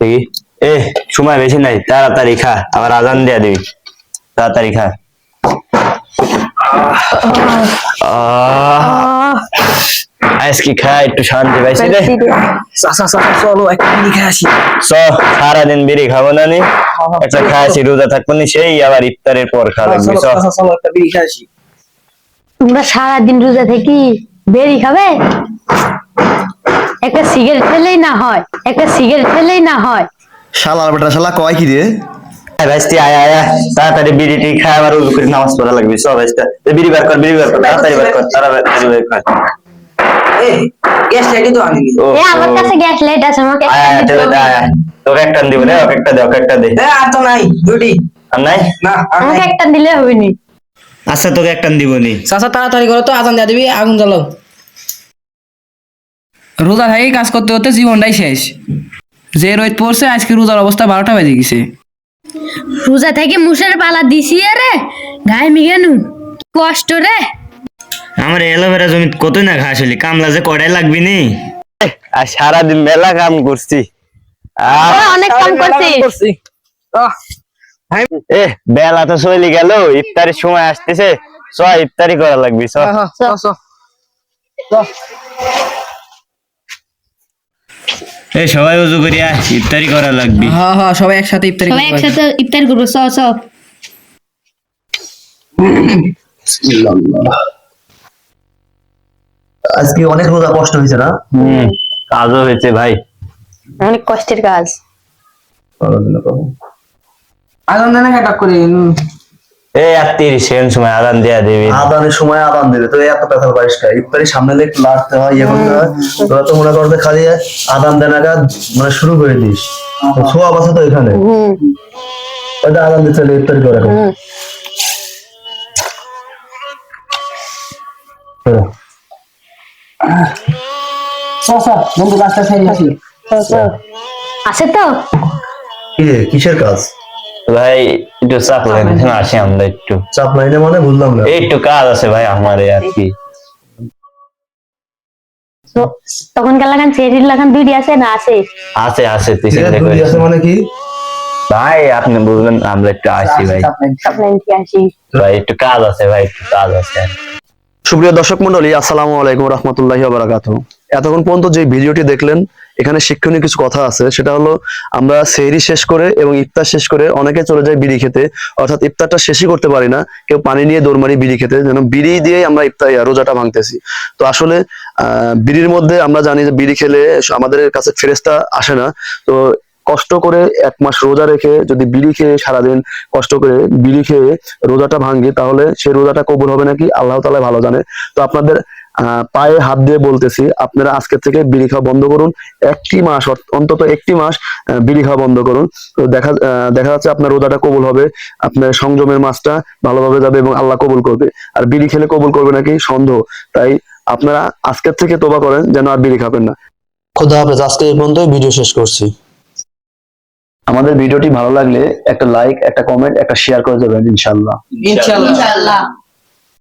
দেখি। এ সময় বেশি নাই তাড়াতাড়ি খা আবার আজান দিয়া দিবি। তাড়াতাড়ি খা। আজকে খা একটু শান্তি পাইছি রে। চাচা চাচা চলো একটা বিড়ি খেয়ে আসি। চ সারাদিন বিড়ি খাব না নি? একটা খাইছি রোজা থাকব নি সেই আবার ইফতারের পর খা লাগবে চলো চ চাচা চলো একটা বিড়ি খেয়ে আসি। তোমরা সারাদিন রোজা থেকে বেরি খাবে? একটা সিগারেট খেলেই না হয় একটা সিগারেট খেলেই না হয়। শালার বেটা শালা কয় কি রে? আয় ভাইস্তি আয় আয় তাড়াতাড়ি বিড়িটি খাই আবার উজু করে নামাজ পড়া লাগবে। চ ভাইস্তা এ বিড়ি বার কর বিড়ি বার কর তাড়াতাড়ি বার কর তাড়াতাড়ি বার কর। এই গ্যাস লাইটই তো আনিনি এ আমার কাছে গ্যাস লাইট আছে আমাকে আয় আয় একটা চলে দিতে আয় হবে। আয়। তোকে একটা দিব রে ওকে একটা দে ওকে একটা দে। এ আর তো নাই দুটি আর নাই? না আমাকে একটা দিলে হবে নি আচ্ছা তোকে একটা দিব নি চাচা তাড়াতাড়ি করো তো আজান দিয়ে দিবি আগুন জ্বালাও। রোজা থেকে কাজ করতে করতে জীবনটাই শেষ। যে রোদ পড়ছে আজকে রোজার অবস্থা বারোটা বেজে গেছে। রোজা থেকে মুসের পালা দিছি রে গায়ে মিগেনু কষ্ট রে। আমার এলোভেরা জমি কতই না ঘাস হলি কামলা যে কড়াই লাগবি নি। আর সারাদিন মেলা কাম করছি। আর অনেক কাম করছি। এ বেলা তো চলে গেল ইফতারির সময় আসতেছে। চ ইফতারি করা লাগবি চ। হ্যাঁ, হ্যাঁ, চল, চল। চল। এ সবাই উজু করিয়া ইফতারি করা লাগবি হ্যাঁ হ্যাঁ সবাই একসাথে ইফতারি সবাই করব। একসাথে ইফতার করব চ চ আজকে অনেক রোজা কষ্ট হয়েছে না হম কাজও হয়েছে ভাই অনেক কষ্টের কাজ আজান দেয় না কেটা করে এই আর তিরিশ সেকেন্ড সময় আদান দেয়া দেবি। আদানের সময় আদান দিলে তো এত ব্যথা পারিস না ইফতারি সামনে দিয়ে একটু লাড়তে হয় ইয়ে করতে হয়। তোরা তো মনে করতে খালি আদান দেনাকা মানে শুরু করে দিস। ছোয়া বাসা তো এখানে। ওইটা আদান দিতে ইফতারি করে এখন। হুম। চল, চল, বন্ধু কাজটা সেরে আসি চ, চ। আছে তো? কি রে কিসের কাজ? ভাই একটু চাপ লাগে না আসি আমরা একটু। চাপ নাই না মানে বুঝলাম না। একটু কাজ আছে ভাই আমার আর কি। তখনকার লাগান চেরির লাগান দুইটি আছে না আছে? আছে আছে তুই আছে, মানে কি? ভাই আপনি বুঝবেন আমরা একটু আসি ভাই। ভাই একটু কাজ আছে ভাই একটু কাজ আছে। সুপ্রিয় দর্শক মন্ডলী আসসালামু আলাইকুম রহমতুল্লাহি বারাকাতু এতক্ষণ পর্যন্ত যে ভিডিওটি দেখলেন এখানে শিক্ষণীয় কিছু কথা আছে। সেটা হলো, আমরা সেহরি শেষ করে এবং ইফতার শেষ করে অনেকে চলে যায় বিড়ি খেতে। অর্থাৎ ইফতারটা শেষই করতে পারি না। কেউ পানি নিয়ে দৌড় মারি বিড়ি খেতে। যেন বিড়ি দিয়ে আমরা ইফতার রোজাটা ভাঙতেছি। তো আসলে, আহ, বিড়ির মধ্যে আমরা জানি যে বিড়ি খেলে আমাদের কাছে ফেরেস্তা আসে না। তো কষ্ট করে এক মাস রোজা রেখে যদি বিড়ি খেয়ে সারাদিন কষ্ট করে বিড়ি খেয়ে রোজাটা ভাঙি, তাহলে সেই রোজাটা কবুল হবে নাকি? আল্লাহ তালা ভালো জানে। তো আপনাদের পায়ে হাত দিয়ে বলতেছি আপনারা আজকে থেকে বিড়ি খাওয়া বন্ধ করুন। একটি মাস অন্তত একটি মাস বিড়ি খাওয়া বন্ধ করুন। তো দেখা আহ, দেখা যাচ্ছে আপনার রোজাটা কবুল হবে আপনার সংযমের মাসটা ভালোভাবে যাবে এবং আল্লাহ কবুল করবে। আর বিড়ি খেলে কবুল করবে নাকি? সন্দেহ। তাই আপনারা আজকের থেকে তোবা করেন যেন আর বিড়ি খাবেন না। খোদা হাফেজ আজকে এই পর্যন্ত ভিডিও শেষ করছি। আমাদের ভিডিওটি ভালো লাগলে একটা লাইক একটা কমেন্ট একটা শেয়ার করে দেবেন ইনশাল্লাহ ইনশাআল্লাহ। ইনশাআল্লাহ।